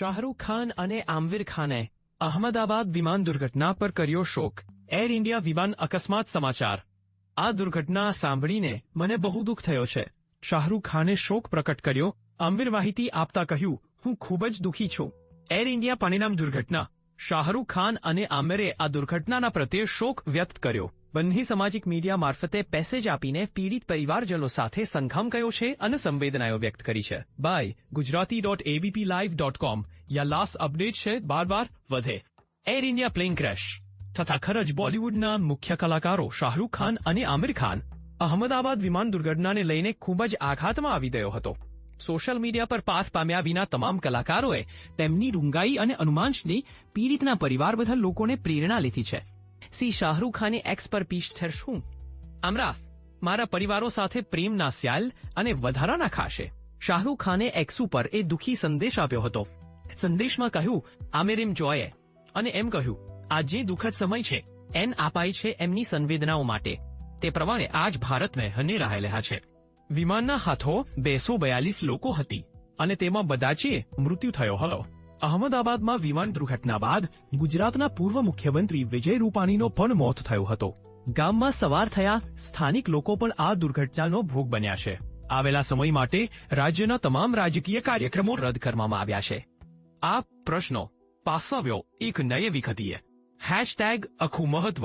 શાહરૂખ ખાન અને આમવીર ખાને અહમદાબાદ વિમાન દુર્ઘટના પર કર્યો શોક. એર ઇન્ડિયા વિમાન અકસ્માત સમાચાર. આ દુર્ઘટના સાંભળીને મને બહુ દુઃખ થયો છે. શાહરૂખ ખાને શોક પ્રકટ કર્યો. આમવીર માહિતી આપતા કહ્યું, હું ખૂબ જ દુઃખી છું. એર ઇન્ડિયા પરિણામ દુર્ઘટના. શાહરૂખ ખાન અને આમિરે આ દુર્ઘટનાના પ્રત્યે શોક વ્યક્ત કર્યો. બંને સામાજિક મીડિયા મારફતે પેસેજ આપીને પીડિત પરિવારજનો સાથે સંઘમ કયો છે અને સંવેદનાઓ વ્યક્ત કરી છે. By Gujarati dot ABP live dot com yeah last update છે બાર બાર વધે. એર ઇન્ડિયા પ્લેન ક્રેશ તથા ખરજ બોલિવૂડના મુખ્ય કલાકારો શાહરૂખ ખાન અને આમિર ખાન. અહમદાબાદ વિમાન દુર્ઘટનાને લઈને ખૂબ જ આઘાતમાં આવી ગયો હતો. સોશિયલ મીડિયા પર પાઠ પામ્યા વિના તમામ કલાકારોએ તેમની રૂંગાઈ અને અનુમાંશની પીડિતના પરિવાર બધા લોકોને પ્રેરણા લીધી છે. સી શાહરૂખ ખાને એક્સ પર પીશ થરશું આમરા, મારા પરિવારો સાથે પ્રેમના સ્યાલ અને વધારાના ખાશે. શાહરૂખ ખાને એક્સ ઉપર એ દુખી સંદેશ આપ્યો હતો. સંદેશમાં કહ્યું આમિર એમ જોયે. અને એમ કહ્યું આ જે દુઃખદ સમય છે. એન આપાય છે એમની સંવેદનાઓ માટે. તે પ્રમાણે આજ ભારતને હનેરા રહ્યા છે. વિમાનના હાથો બેસો બયાલીસ લોકો હતી અને તેમાં બધાચે મૃત્યુ થયો હતો. અહમદાબાદમાં વિમાન દુર્ઘટના બાદ ગુજરાતના પૂર્વ મુખ્યમંત્રી વિજય રૂપાણીનો પણ મોત થયો હતો. ગામમાં સવાર થયા સ્થાનિક લોકો પણ આ દુર્ઘટનાનો ભોગ બન્યા છે. આવેલા સમય માટે રાજ્યના તમામ રાજકીય કાર્યક્રમો રદ કરવામાં આવ્યા છે. આ પ્રશ્નો પાસવ્યો એક નયે વિખતીએ હેશટેગ અખું મહત્વ